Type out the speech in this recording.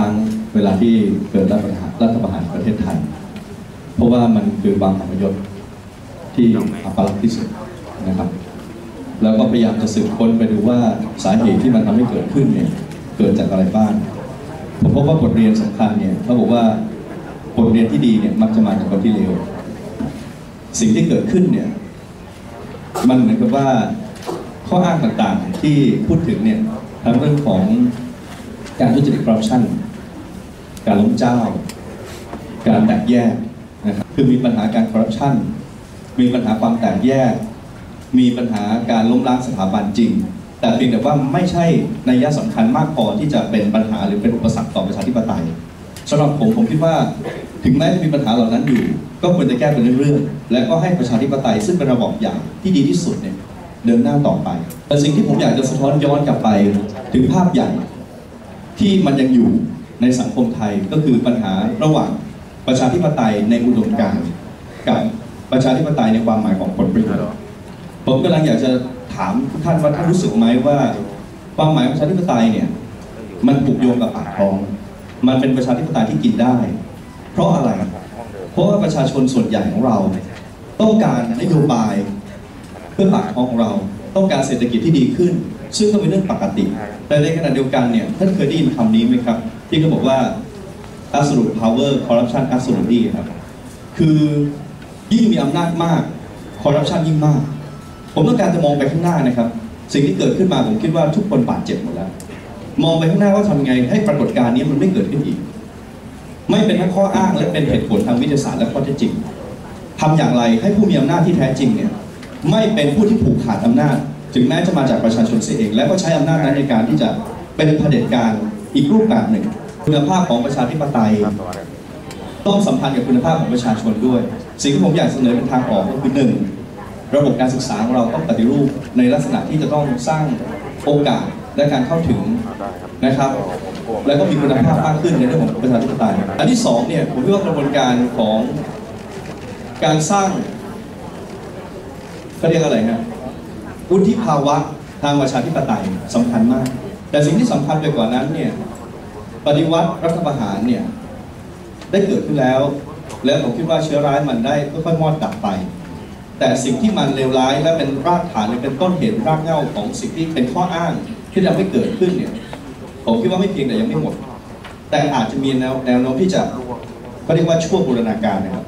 ครั้งเวลาที่เกิดรัฐประหารรัฐประหารประเทศไทย เพราะว่ามันคือความอัปยศที่อัปลักษณ์ที่สุดนะครับ แล้วก็พยายามจะสืบค้นไปดูว่าสาเหตุที่มันทำให้เกิดขึ้นเนี่ยเกิดจากอะไรบ้าง ผมพบว่าบทเรียนสำคัญเนี่ยเขาบอกว่าบทเรียนที่ดีเนี่ยมักจะมาจากคนที่เลวสิ่งที่เกิดขึ้นเนี่ยมันเหมือนกับว่าข้ออ้างต่างๆที่พูดถึงเนี่ยทั้งเรื่องของการทุจริตคอร์รัปชัน การล้มเจ้า การแตกแยกนะครับคือมีปัญหาการคอร์รัปชันมีปัญหาความแตกแยก มีปัญหาการล้มล้างสถาบันจริง แต่เพียงแต่ว่าไม่ใช่ในยะสำคัญมากพอที่จะเป็นปัญหาหรือเป็นอุปสรรคต่อประชาธิปไตยสำหรับผมผมคิดว่าถึงแม้จะมีปัญหาเหล่านั้นอยู่ ก็ควรจะแก้เป็นเรื่องๆและก็ให้ประชาธิปไตยซึ่งเป็นระบอบใหญ่ที่ดีที่สุดเนี่ยเดินหน้าต่อไปแต่สิ่งที่ผมอยากจะสะท้อนย้อนกลับไป ถึงภาพใหญ่ที่มันยังอยู่ ในสังคมไทยก็คือปัญหาระหว่างประชาธิปไตยในอุดมการณ์กับประชาธิปไตยในความหมายของผลประโยชน์ผมกำลังอยากจะถามทุกท่านว่าท่านรู้สึกไหมว่า ความหมายของประชาธิปไตยเนี่ยมันผูกโยงกับปากท้อง มันเป็นประชาธิปไตยที่กินได้ เพราะอะไร เพราะว่าประชาชนส่วนใหญ่ของเรา ต้องการนโยบายเพื่อปากท้องของเรา ต้องการเศรษฐกิจที่ดีขึ้น ซึ่งก็เป็นเรื่องปกติ แต่ในขณะเดียวกันเนี่ยท่านเคยได้ยินคำนี้ไหมครับ ที่เขาบอกว่า absolute power corruption absolutely ครับ คือยิ่งมีอำนาจมาก corruption ยิ่งมาก ผมต้องการจะมองไปข้างหน้านะครับ สิ่งที่เกิดขึ้นมาผมคิดว่าทุกคนบาดเจ็บหมดแล้ว มองไปข้างหน้าว่าทำไงให้ปรากฏการณ์นี้มันไม่เกิดขึ้นอีก ไม่เป็นแค่ข้ออ้างและเป็นเหตุผลทางวิทยาศาสตร์และข้อเท็จจริงทำอย่างไรให้ผู้มีอำนาจที่แท้จริงเนี่ยไม่เป็นผู้ที่ผูกขาดอำนาจ ถึงแม้จะมาจากประชาชนเสียเอง และก็ใช้อำนาจนั้นในการที่จะเป็นเผด็จการ อีกรูปแบบหนึ่ง คุณภาพของประชาธิปไตย ต้องสัมพันธ์กับคุณภาพของประชาชนด้วย สิ่งที่ผมอยากเสนอเป็นทางออกก็คือหนึ่งระบบการศึกษาของเราต้องปฏิรูปในลักษณะที่จะต้องสร้างโอกาสและการเข้าถึงนะครับ แล้วก็มีคุณภาพมากขึ้นในเรื่องของประชาธิปไตยอันที่สองเนี่ยผมคิดว่ากระบวนการของการสร้างเขาเรียกอะไรฮะวุฒิภาวะทางประชาธิปไตยสำคัญมาก แต่สิ่งที่สำคัญไปกว่านั้นเนี่ยปฏิวัติรัฐประหารเนี่ยได้เกิดขึ้นแล้ว และผมคิดว่าเชื้อร้ายมันได้ค่อยๆมอดดับไป แต่สิ่งที่มันเลวร้ายและเป็นรากฐานเป็นต้นเหตุรากเหง้าของสิ่งที่เป็นข้ออ้างที่ทำให้เกิดขึ้นเนี่ยผมคิดว่าไม่เพียงแต่ยังไม่หมด แต่อาจจะมีแนวแนวโน้มที่จะเขาเรียกว่าช่วงบูรณาการนะครับ